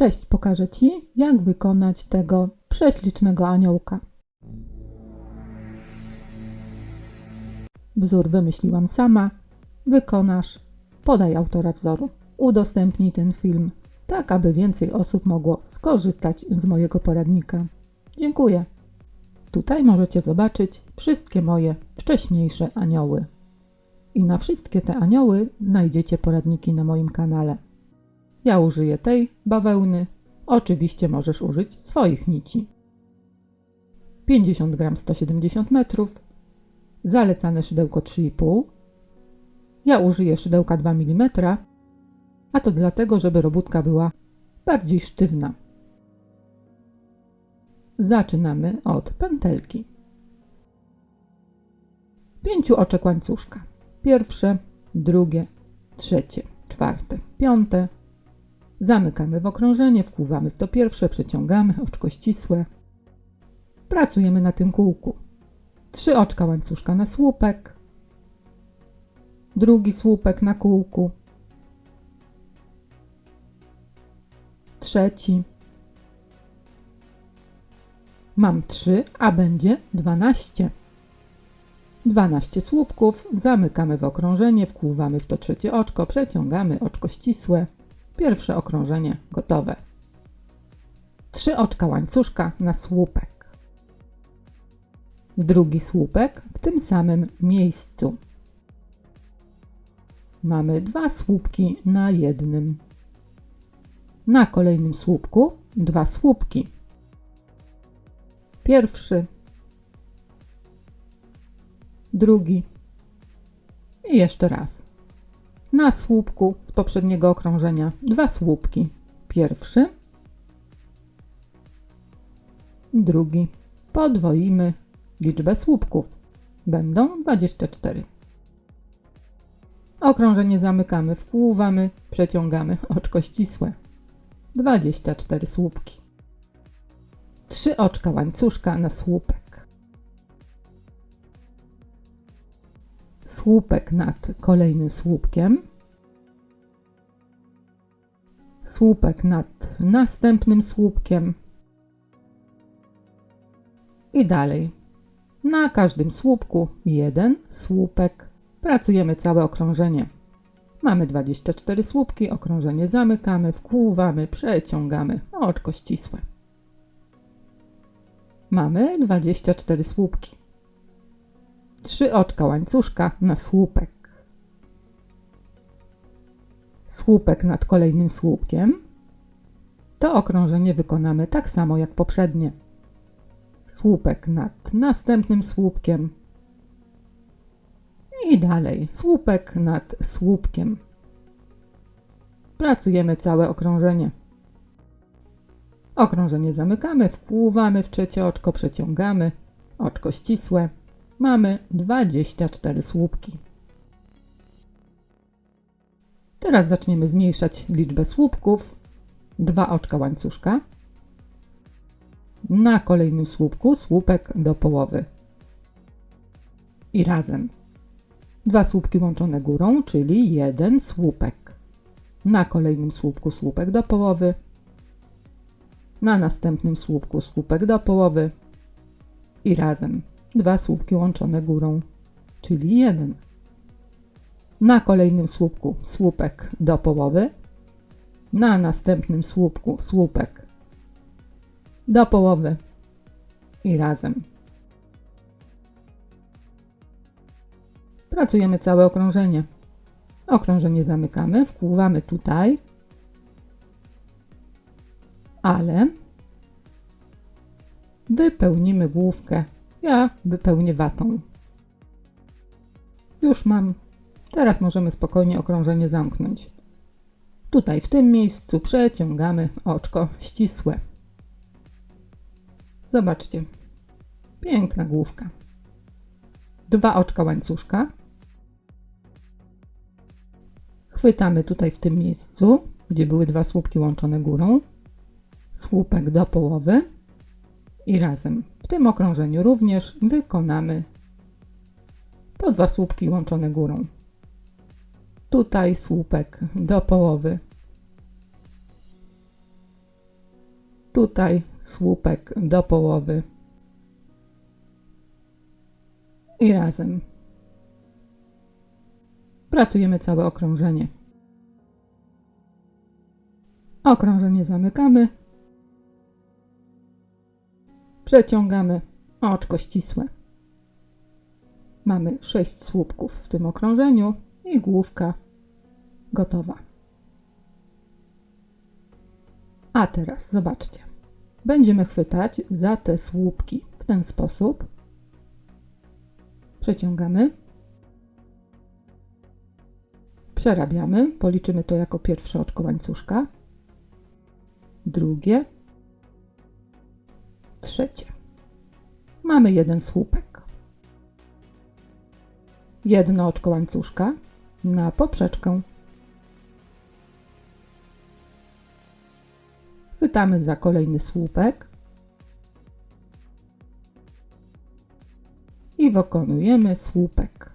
Cześć, pokażę Ci, jak wykonać tego prześlicznego aniołka. Wzór wymyśliłam sama, wykonasz, podaj autora wzoru. Udostępnij ten film, tak aby więcej osób mogło skorzystać z mojego poradnika. Dziękuję. Tutaj możecie zobaczyć wszystkie moje wcześniejsze anioły. I na wszystkie te anioły znajdziecie poradniki na moim kanale. Ja użyję tej bawełny. Oczywiście możesz użyć swoich nici. 50 gram 170 metrów. Zalecane szydełko 3,5. Ja użyję szydełka 2 mm, a to dlatego, żeby robótka była bardziej sztywna. Zaczynamy od pętelki. Pięciu oczek łańcuszka. Pierwsze, drugie, trzecie, czwarte, piąte. Zamykamy w okrążenie, wkłuwamy w to pierwsze, przeciągamy oczko ścisłe. Pracujemy na tym kółku. Trzy oczka łańcuszka na słupek. Drugi słupek na kółku. Trzeci. Mam trzy, a będzie dwanaście. 12 słupków, zamykamy w okrążenie, wkłuwamy w to trzecie oczko, przeciągamy oczko ścisłe. Pierwsze okrążenie gotowe. Trzy oczka łańcuszka na słupek. Drugi słupek w tym samym miejscu. Mamy dwa słupki na jednym. Na kolejnym słupku dwa słupki. Pierwszy, drugi i jeszcze raz. Na słupku z poprzedniego okrążenia dwa słupki. Pierwszy, drugi. Podwoimy liczbę słupków. Będą 24. Okrążenie zamykamy, wkłuwamy, przeciągamy oczko ścisłe. 24 słupki. Trzy oczka łańcuszka na słupek. Słupek nad kolejnym słupkiem. Słupek nad następnym słupkiem. I dalej. Na każdym słupku jeden słupek. Pracujemy całe okrążenie. Mamy 24 słupki, okrążenie zamykamy, wkłuwamy, przeciągamy, oczko ścisłe. Mamy 24 słupki. Trzy oczka łańcuszka na słupek. Słupek nad kolejnym słupkiem. To okrążenie wykonamy tak samo jak poprzednie. Słupek nad następnym słupkiem i dalej słupek nad słupkiem. Pracujemy całe okrążenie. Okrążenie zamykamy, wkłuwamy w trzecie oczko, przeciągamy, oczko ścisłe. Mamy 24 słupki. Teraz zaczniemy zmniejszać liczbę słupków. Dwa oczka łańcuszka. Na kolejnym słupku słupek do połowy. I razem Dwa słupki łączone górą, czyli jeden słupek. Na kolejnym słupku słupek do połowy. Na następnym słupku słupek do połowy. I razem dwa słupki łączone górą, czyli jeden. Na kolejnym słupku słupek do połowy. Na następnym słupku słupek do połowy i razem Pracujemy całe okrążenie. Okrążenie zamykamy, wkłuwamy tutaj, ale wypełnimy główkę. Ja wypełnię watą. Już mam. Teraz możemy spokojnie okrążenie zamknąć. Tutaj w tym miejscu przeciągamy oczko ścisłe. Zobaczcie. Piękna główka. Dwa oczka łańcuszka. Chwytamy tutaj w tym miejscu, gdzie były dwa słupki łączone górą, słupek do połowy i razem. Tym okrążeniu również wykonamy po dwa słupki łączone górą. Tutaj słupek do połowy Tutaj słupek do połowy. I razem. Pracujemy całe okrążenie. Okrążenie zamykamy. Przeciągamy oczko ścisłe. Mamy 6 słupków w tym okrążeniu i główka gotowa. A teraz zobaczcie. Będziemy chwytać za te słupki w ten sposób. Przeciągamy. Przerabiamy. Policzymy to jako pierwsze oczko łańcuszka. Drugie. Trzecie. Mamy jeden słupek. Jedno oczko łańcuszka na poprzeczkę. Chwytamy za kolejny słupek i wykonujemy słupek.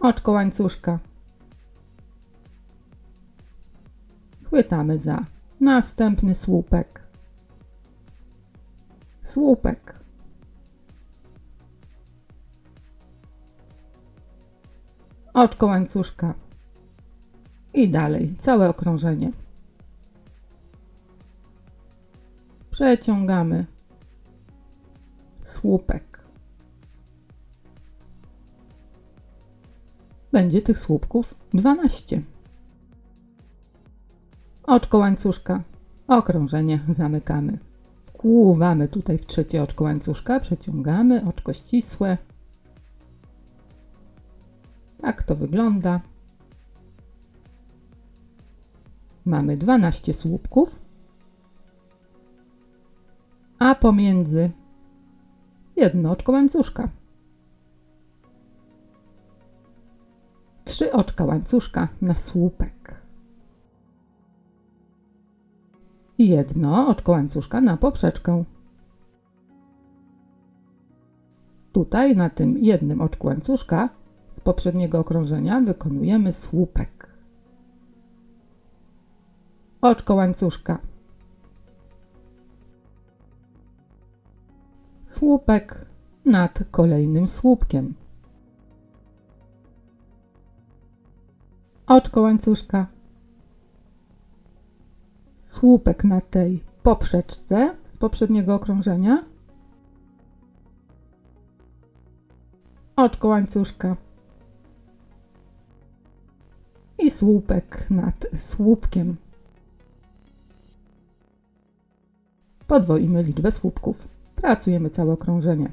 Oczko łańcuszka. Chwytamy za następny słupek. Słupek. Oczko łańcuszka. I dalej, całe okrążenie. Przeciągamy. Słupek. Będzie tych słupków 12. Oczko łańcuszka. Okrążenie zamykamy. Wkłuwamy tutaj w trzecie oczko łańcuszka, przeciągamy oczko ścisłe. Tak to wygląda. Mamy 12 słupków, a pomiędzy jedno oczko łańcuszka. Trzy oczka łańcuszka na słupek. I jedno oczko łańcuszka na poprzeczkę. Tutaj na tym jednym oczku łańcuszka z poprzedniego okrążenia wykonujemy słupek. Oczko łańcuszka. Słupek nad kolejnym słupkiem. Oczko łańcuszka. Słupek na tej poprzeczce z poprzedniego okrążenia. Oczko łańcuszka i słupek nad słupkiem. Podwoimy liczbę słupków. Pracujemy całe okrążenie.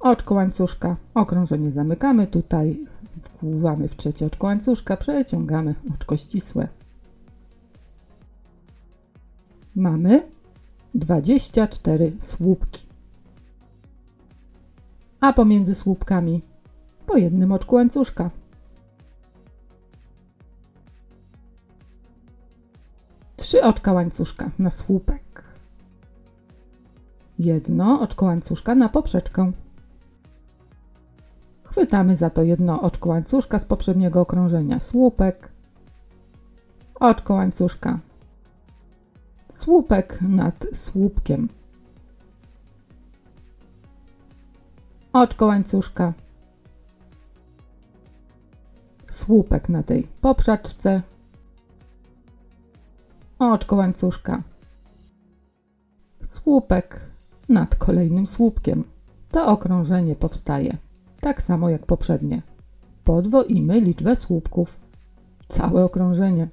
Oczko łańcuszka, okrążenie zamykamy, tutaj wkłuwamy w trzecie oczko łańcuszka, przeciągamy oczko ścisłe. Mamy 24 słupki. A pomiędzy słupkami po jednym oczku łańcuszka. Trzy oczka łańcuszka na słupek. Jedno oczko łańcuszka na poprzeczkę. Chwytamy za to jedno oczko łańcuszka z poprzedniego okrążenia. Słupek. Oczko łańcuszka. Słupek nad słupkiem. Oczko łańcuszka. Słupek na tej poprzeczce oczko łańcuszka. Słupek nad kolejnym słupkiem. To okrążenie powstaje tak samo jak poprzednie. Podwoimy liczbę słupków. Całe okrążenie.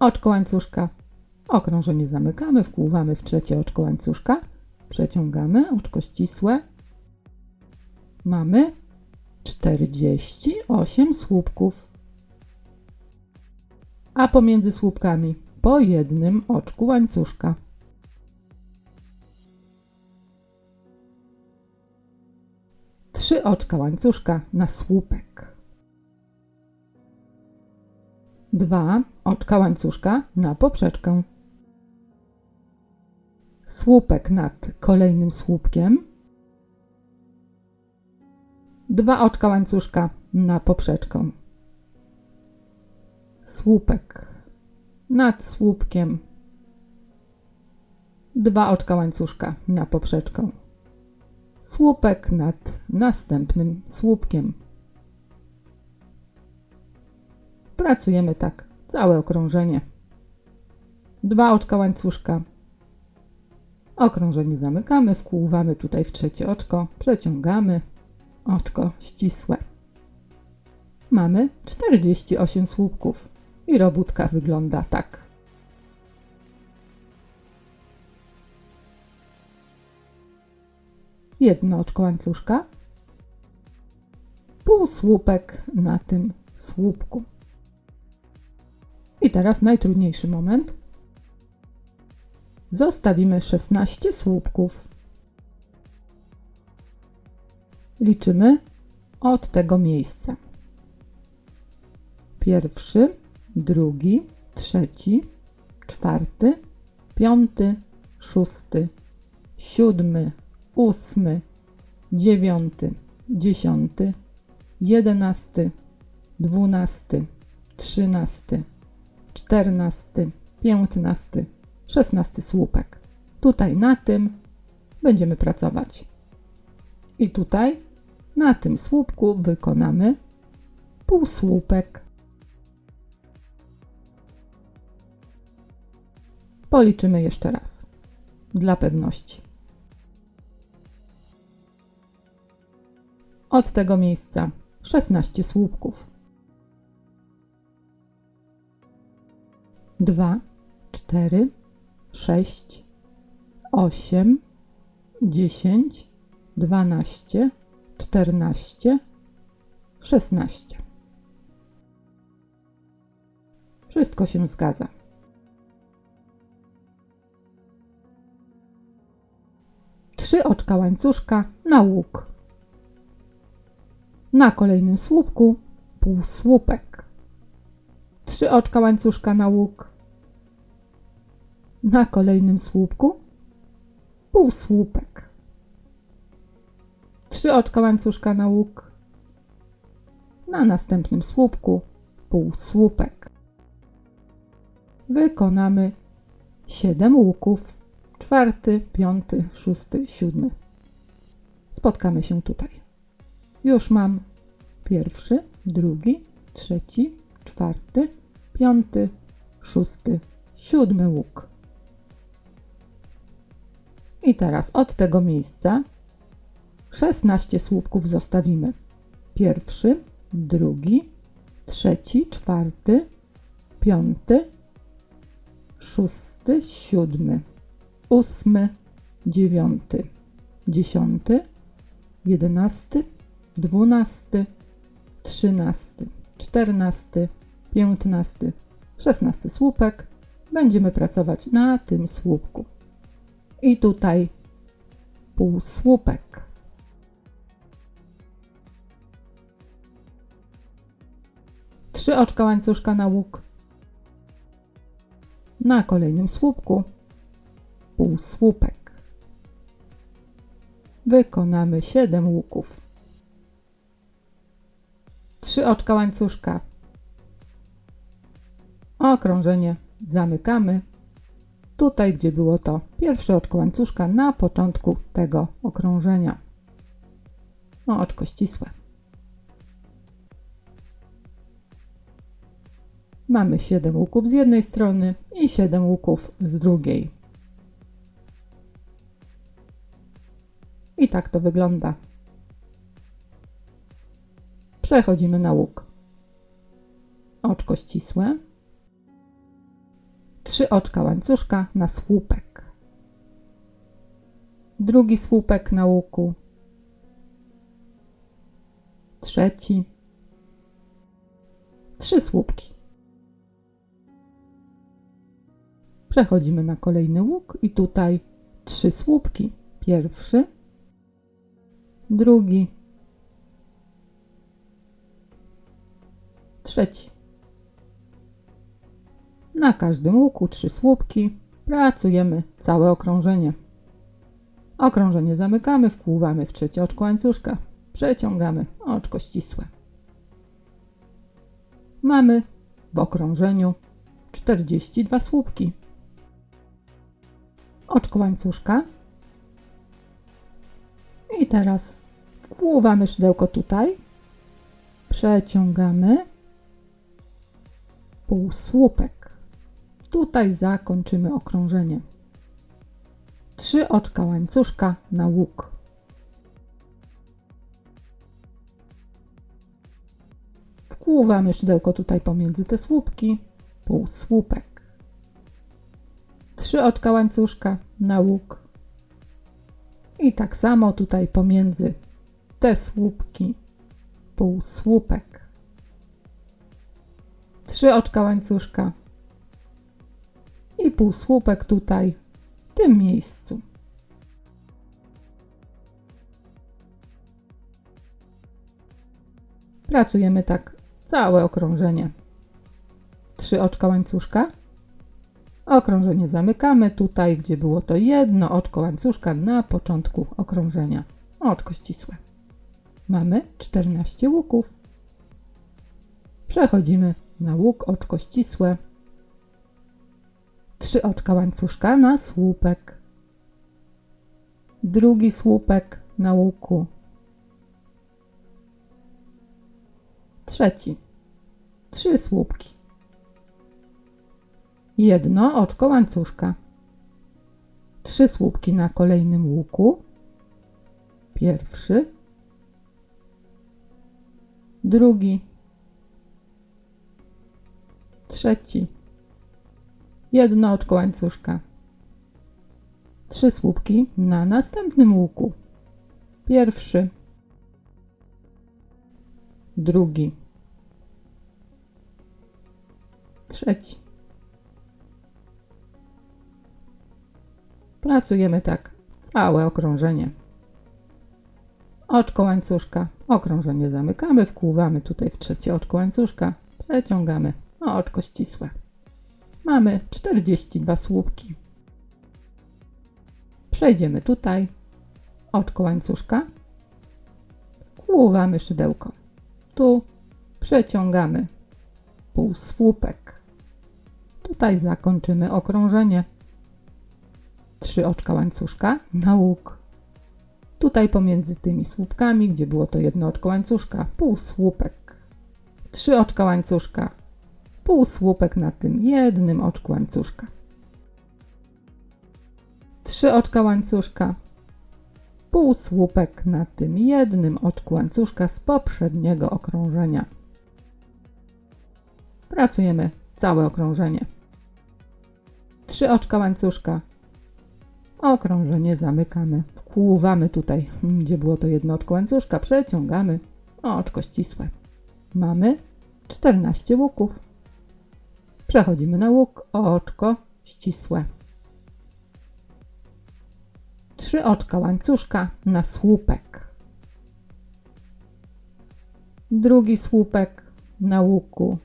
Oczko łańcuszka. Okrążenie zamykamy, wkłuwamy w trzecie oczko łańcuszka, przeciągamy oczko ścisłe. Mamy 48 słupków a pomiędzy słupkami po jednym oczku łańcuszka. Trzy oczka łańcuszka na słupek. Dwa oczka łańcuszka na poprzeczkę. Słupek nad kolejnym słupkiem. Dwa oczka łańcuszka na poprzeczkę słupek nad słupkiem, dwa oczka łańcuszka na poprzeczkę, słupek nad następnym słupkiem. Pracujemy tak całe okrążenie. Dwa oczka łańcuszka. Okrążenie zamykamy, wkłuwamy tutaj w trzecie oczko, przeciągamy oczko ścisłe. Mamy 48 słupków i robótka wygląda tak. Jedno oczko łańcuszka, półsłupek na tym słupku. I teraz najtrudniejszy moment. Zostawimy 16 słupków. Liczymy od tego miejsca. Pierwszy, drugi, trzeci, czwarty, piąty, szósty, siódmy, ósmy, dziewiąty, dziesiąty, jedenasty, dwunasty, trzynasty, czternasty, piętnasty, szesnasty słupek. Tutaj na tym będziemy pracować. I tutaj na tym słupku wykonamy półsłupek. Policzymy jeszcze raz, dla pewności. Od tego miejsca 16 słupków. 2, 4, 6, 8, 10, 12, 14, 16. Wszystko się zgadza. Trzy oczka łańcuszka na łuk. Na kolejnym słupku półsłupek. Trzy oczka łańcuszka na łuk. Na kolejnym słupku półsłupek. Trzy oczka łańcuszka na łuk. Na następnym słupku półsłupek. Wykonamy 7 łuków. Czwarty, piąty, szósty, siódmy. Spotkamy się tutaj. Już mam pierwszy, drugi, trzeci, czwarty, piąty, szósty, siódmy łuk. I teraz od tego miejsca 16 słupków zostawimy. Pierwszy, drugi, trzeci, czwarty, piąty, szósty, siódmy, ósmy, dziewiąty, dziesiąty, jedenasty, dwunasty, trzynasty, czternasty, piętnasty, szesnasty słupek. Będziemy pracować na tym słupku. I tutaj półsłupek. Trzy oczka łańcuszka na łuk. Na kolejnym słupku półsłupek. Wykonamy 7 łuków. Trzy oczka łańcuszka. Okrążenie zamykamy. Tutaj, gdzie było to pierwsze oczko łańcuszka na początku tego okrążenia. O, oczko ścisłe. Mamy 7 łuków z jednej strony i 7 łuków z drugiej. I tak to wygląda. Przechodzimy na łuk. Oczko ścisłe. Trzy oczka łańcuszka na słupek. Drugi słupek na łuku. Trzeci. Trzy słupki. Przechodzimy na kolejny łuk i tutaj trzy słupki. Pierwszy, drugi, trzeci. Na każdym łuku trzy słupki. Pracujemy całe okrążenie. Okrążenie zamykamy, wkłuwamy w trzecie oczko łańcuszka. Przeciągamy oczko ścisłe. Mamy w okrążeniu 42 słupki. Oczko łańcuszka. I teraz wkłuwamy szydełko tutaj. Przeciągamy. Półsłupek. Tutaj zakończymy okrążenie. Trzy oczka łańcuszka na łuk. Wkłuwamy szydełko tutaj pomiędzy te słupki. Półsłupek. Trzy oczka łańcuszka na łuk. I tak samo tutaj pomiędzy te słupki. Półsłupek. Trzy oczka łańcuszka. I półsłupek tutaj, w tym miejscu. Pracujemy tak całe okrążenie. Trzy oczka łańcuszka. Okrążenie zamykamy tutaj, gdzie było to jedno oczko łańcuszka na początku okrążenia. Oczko ścisłe. Mamy 14 łuków. Przechodzimy na łuk oczko ścisłe. Trzy oczka łańcuszka na słupek. Drugi słupek na łuku. Trzeci. Trzy słupki. Jedno oczko łańcuszka. Trzy słupki na kolejnym łuku. Pierwszy. Drugi. Trzeci. Jedno oczko łańcuszka. Trzy słupki na następnym łuku. Pierwszy. Drugi. Trzeci. Pracujemy tak całe okrążenie. Oczko łańcuszka, okrążenie zamykamy, wkłuwamy tutaj w trzecie oczko łańcuszka, przeciągamy oczko ścisłe. Mamy 42 słupki. Przejdziemy tutaj, oczko łańcuszka, wkłuwamy szydełko. Tu przeciągamy półsłupek. Tutaj zakończymy okrążenie. Trzy oczka łańcuszka na łuk. Tutaj pomiędzy tymi słupkami, gdzie było to jedno oczko łańcuszka, półsłupek. Trzy oczka łańcuszka, półsłupek na tym jednym oczku łańcuszka. Trzy oczka łańcuszka, półsłupek na tym jednym oczku łańcuszka z poprzedniego okrążenia. Pracujemy całe okrążenie. Trzy oczka łańcuszka. Okrążenie zamykamy. Wkłuwamy tutaj, gdzie było to jedno oczko łańcuszka, przeciągamy oczko ścisłe. Mamy 14 łuków. Przechodzimy na łuk, oczko ścisłe. Trzy oczka łańcuszka na słupek. Drugi słupek na łuku.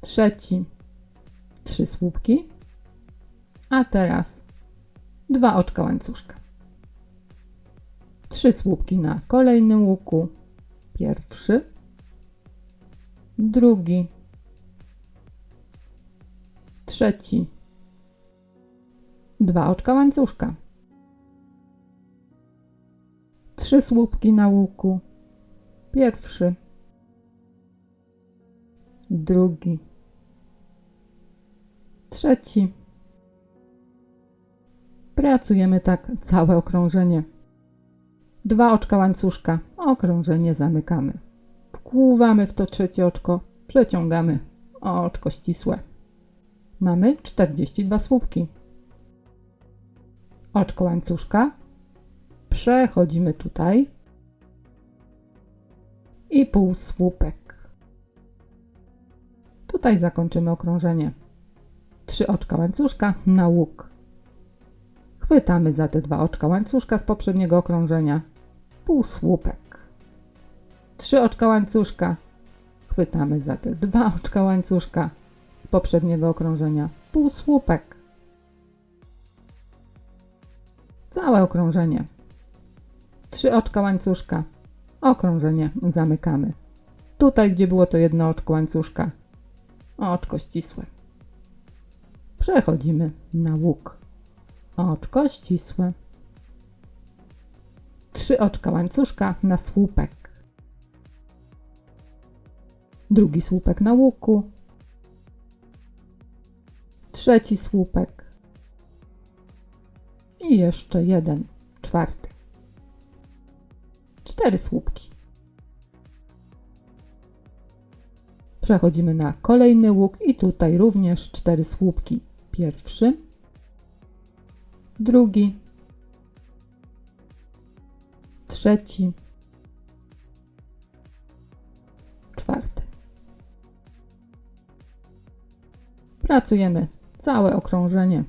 Trzeci. Trzy słupki. A teraz dwa oczka łańcuszka. Trzy słupki na kolejnym łuku. Pierwszy. Drugi. Trzeci dwa oczka łańcuszka, trzy słupki na łuku, pierwszy, drugi, trzeci. Pracujemy tak całe okrążenie. Dwa oczka łańcuszka, okrążenie zamykamy. Wkłuwamy w to trzecie oczko, przeciągamy oczko ścisłe. Mamy 42 słupki oczko łańcuszka. Przechodzimy tutaj i półsłupek. Tutaj zakończymy okrążenie. Trzy oczka łańcuszka na łuk. Chwytamy za te dwa oczka łańcuszka z poprzedniego okrążenia. Półsłupek. Trzy oczka łańcuszka. Chwytamy za te dwa oczka łańcuszka z poprzedniego okrążenia. Półsłupek. Całe okrążenie. Trzy oczka łańcuszka. Okrążenie zamykamy. Tutaj, gdzie było to jedno oczko łańcuszka. Oczko ścisłe. Przechodzimy na łuk. Oczko ścisłe. Trzy oczka łańcuszka na słupek. Drugi słupek na łuku. Trzeci słupek. I jeszcze jeden, czwarty. Cztery słupki. Przechodzimy na kolejny łuk i tutaj również cztery słupki. Pierwszy, drugi, trzeci, czwarty. Pracujemy całe okrążenie.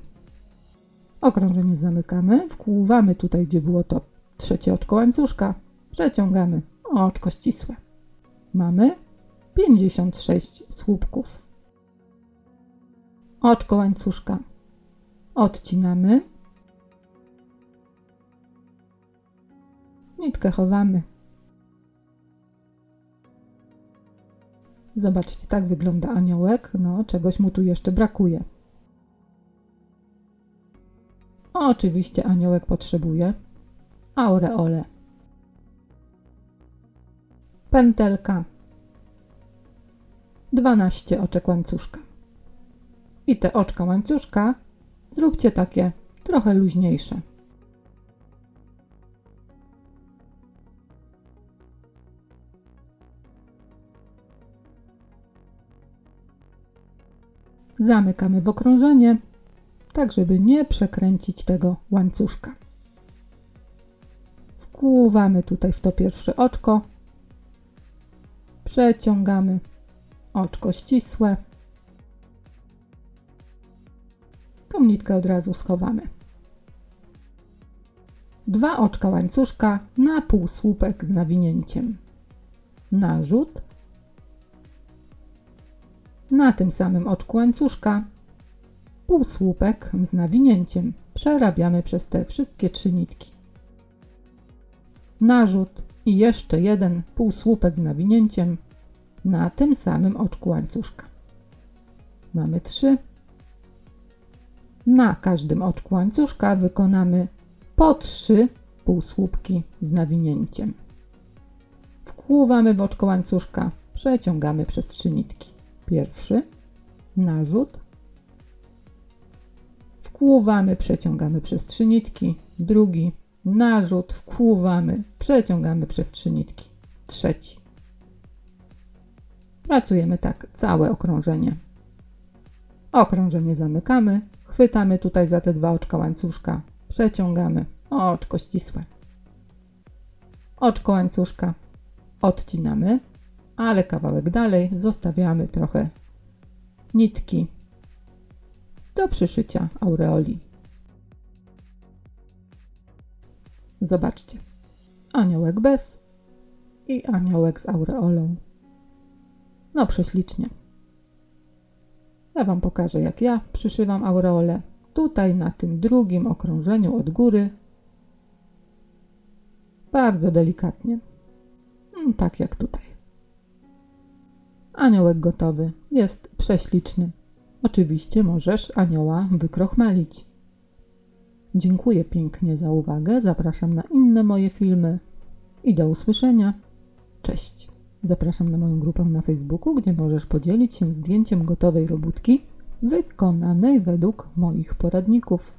Okrążenie zamykamy, wkłuwamy tutaj, gdzie było to trzecie oczko łańcuszka, przeciągamy oczko ścisłe. Mamy 56 słupków. Oczko łańcuszka odcinamy. Nitkę chowamy. Zobaczcie, tak wygląda aniołek. No, czegoś mu tu jeszcze brakuje. Oczywiście aniołek potrzebuje aureole. Pętelka. 12 oczek łańcuszka. I te oczka łańcuszka zróbcie takie trochę luźniejsze. Zamykamy w okrążenie, tak żeby nie przekręcić tego łańcuszka. Wkłuwamy tutaj w to pierwsze oczko, przeciągamy oczko ścisłe. Tą nitkę od razu schowamy. Dwa oczka łańcuszka na półsłupek z nawinięciem. Narzut. Na tym samym oczku łańcuszka półsłupek z nawinięciem. Przerabiamy przez te wszystkie trzy nitki. Narzut i jeszcze jeden półsłupek z nawinięciem na tym samym oczku łańcuszka. Mamy trzy. Na każdym oczku łańcuszka wykonamy po trzy półsłupki z nawinięciem. Wkłuwamy w oczko łańcuszka, przeciągamy przez trzy nitki. Pierwszy narzut. Wkłuwamy, przeciągamy przez trzy nitki. Drugi narzut, wkłuwamy, przeciągamy przez trzy nitki. Trzeci Pracujemy tak całe okrążenie. Okrążenie zamykamy, chwytamy tutaj za te dwa oczka łańcuszka, przeciągamy oczko ścisłe. Oczko łańcuszka odcinamy, ale kawałek dalej zostawiamy trochę nitki do przyszycia aureoli. Zobaczcie. Aniołek bez i aniołek z aureolą. No prześlicznie. Ja Wam pokażę, jak ja przyszywam aureolę. Tutaj na tym drugim okrążeniu od góry. Bardzo delikatnie. Mm, tak jak tutaj. Aniołek gotowy. Jest prześliczny. Oczywiście możesz anioła wykrochmalić. Dziękuję pięknie za uwagę. Zapraszam na inne moje filmy i do usłyszenia. Cześć. Zapraszam na moją grupę na Facebooku, gdzie możesz podzielić się zdjęciem gotowej robótki wykonanej według moich poradników.